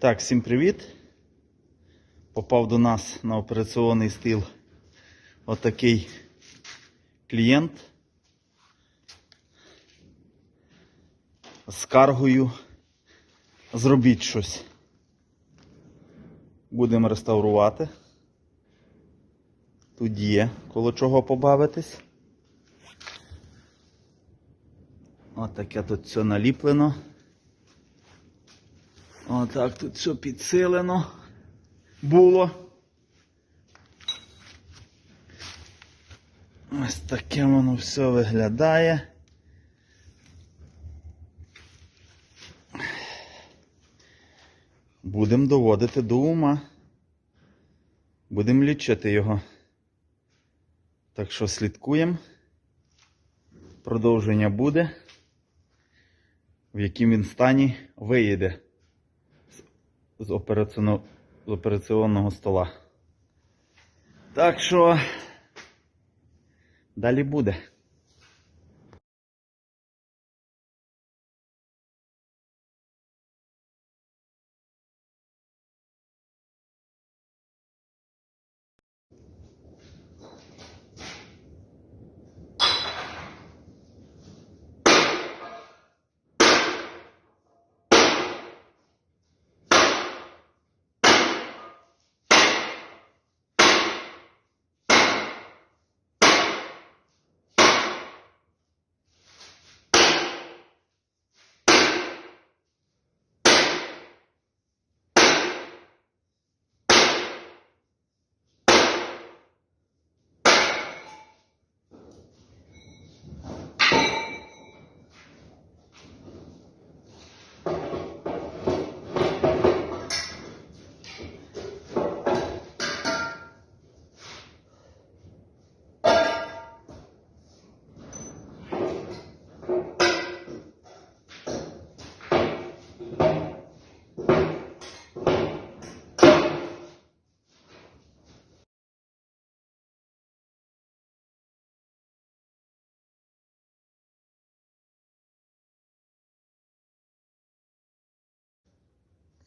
Так, всім привіт. Попав до нас на операційний стіл отакий клієнт з скаргою. Зробіть щось. Будемо реставрувати. Тут є коло чого побавитись. Отаке тут все наліплено. Отак тут все підсилено було. Ось таке воно все виглядає. Будемо доводити до ума. Будемо лічити його. Так що слідкуємо. Продовження буде. В яким він стані виїде з операційного, з операційного стола. Так що далі буде.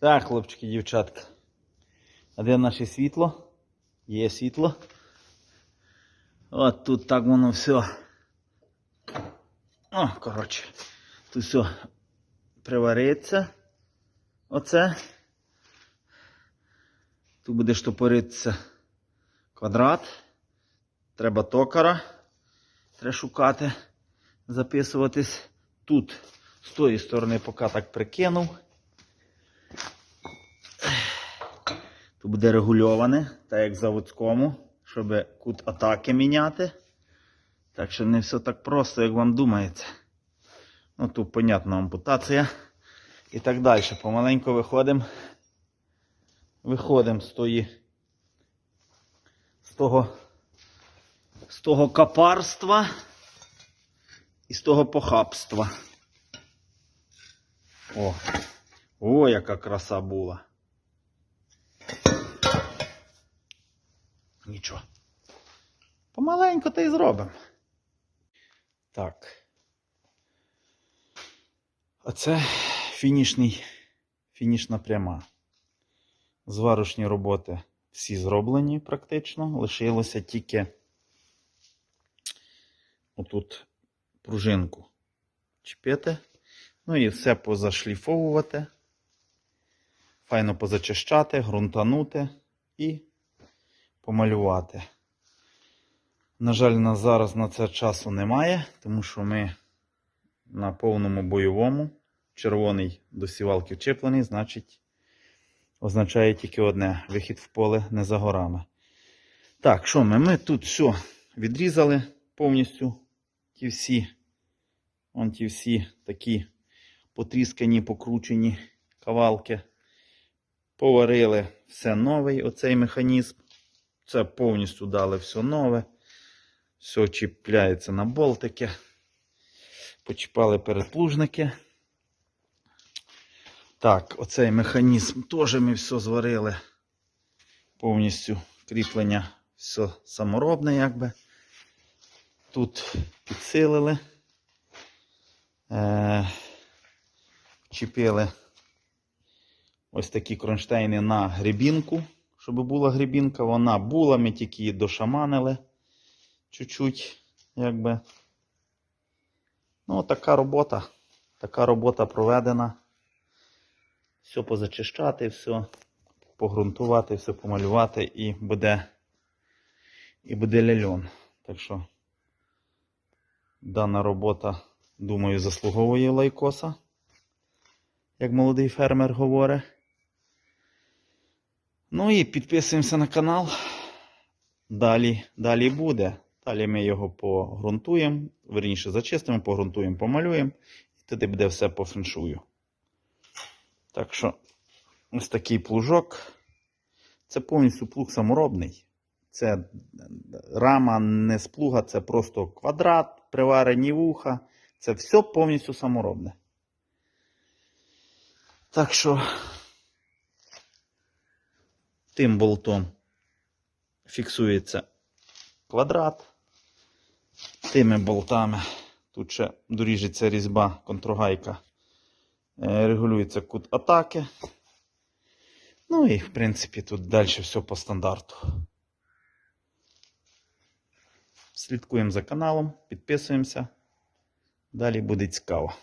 Так, хлопчики, дівчатка. А де наше світло? Є світло. От тут так воно все. О, коротше. Тут все привариться. Оце. Тут буде штопоритися квадрат. Треба токара. Треба шукати, записуватись. Тут з тої сторони поки так прикинув. Буде регульоване, так як в заводському, щоб кут атаки міняти. Так що не все так просто, як вам думається. Ну тут, понятна ампутація. І так далі. Помаленьку виходимо. Виходимо з тої. З того. З того капарства і з того похабства. О! О, яка краса була. Нічого. Помаленьку та й зробимо. Так. Оце фінішний, фінішна пряма. Зварочні роботи всі зроблені практично. Лишилося тільки отут пружинку чіпити. Ну і все позашліфовувати. Файно позачищати, ґрунтанути і помалювати. На жаль, нас зараз на це часу немає, тому що ми на повному бойовому. Червоний до сівалки вчеплений, значить, означає тільки одне: вихід в поле не за горами. Так, що ми? Ми тут все відрізали повністю ті всі, вон ті всі такі потріскані, покручені кавалки. Поварили все новий оцей механізм. Це повністю дали все нове. Все чіпляється на болтики. Почіпали передплужники. Так, оцей механізм теж ми все зварили. Повністю кріплення все саморобне, якби. Тут підсилили. Е- чіпили ось такі кронштейни на грибінку, щоб була грибінка. Вона була, ми тільки її дошаманили чуть-чуть, якби. Ну, така робота. Така робота проведена. Все позачищати, все погрунтувати, все помалювати і буде, і буде ляльон. Так що дана робота, думаю, заслуговує лайкоса, як молодий фермер говорить. Ну і підписуємося на канал. Далі, далі буде. Далі ми його погрунтуємо, верніше зачистимо, погрунтуємо, помалюємо, і тоді буде все по феншую. Так що ось такий плужок. Це повністю плуг саморобний. Це рама не з плуга, це просто квадрат, приварені вуха. Це все повністю саморобне. Так що тим болтом фіксується квадрат. Тими болтами тут ще доріжеться різьба, контргайка. Е, Регулюється кут атаки. Ну і, в принципі, тут далі все по стандарту. Слідкуємо за каналом, підписуємося. Далі буде цікаво.